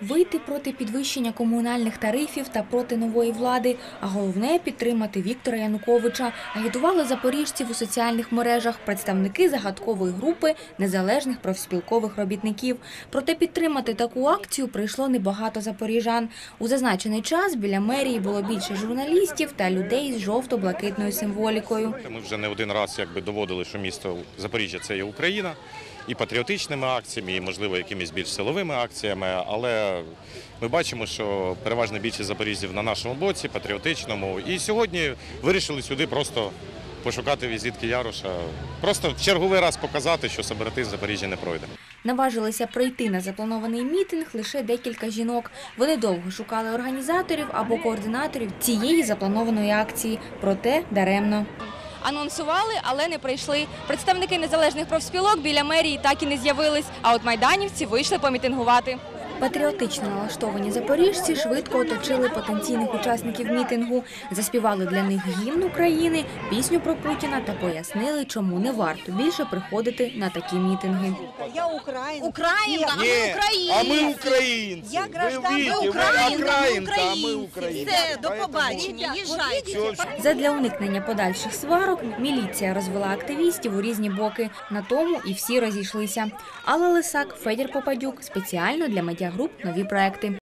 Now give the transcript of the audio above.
Вийти проти підвищення комунальних тарифів та проти нової влади, а головне підтримати Віктора Януковича. Агітували запоріжців у соціальних мережах представники загадкової групи незалежних профспілкових робітників. Проте підтримати таку акцію прийшло небагато запоріжан. У зазначений час біля мерії було більше журналістів та людей з жовто-блакитною символікою. Ми вже не один раз якби доводили, що місто Запоріжжя це є Україна і патріотичними акціями, і можливо якимись більш силовими акціями. Але ми бачимо, що переважна більшість запоріжців на нашому боці, патріотичному. І сьогодні вирішили сюди просто пошукати візитки Яроша. Просто в черговий раз показати, що сепаратизм в Запоріжжі не пройде. Наважилися прийти на запланований мітинг лише декілька жінок. Вони довго шукали організаторів або координаторів цієї запланованої акції, проте даремно. Анонсували, але не прийшли. Представники незалежних профспілок біля мерії так і не з'явились. А от майданівці вийшли помітингувати. Патріотично налаштовані запоріжці швидко оточили потенційних учасників мітингу, заспівали для них гімн України, пісню про Путіна та пояснили, чому не варто більше приходити на такі мітинги. Я украинка. Українка, а ми Нет, українці. а мы украинцы. Я Вы гражданка видите, вы Украины, украинка, а мы українці. украинцы. Все, до Поэтому побачення, їжджайте. всё, Задля уникнення подальших сварок міліція розвела активістів у різні боки. На тому і всі розійшлися. Алла Лисак, Федір Попадюк спеціально для медіагруп нові проекти.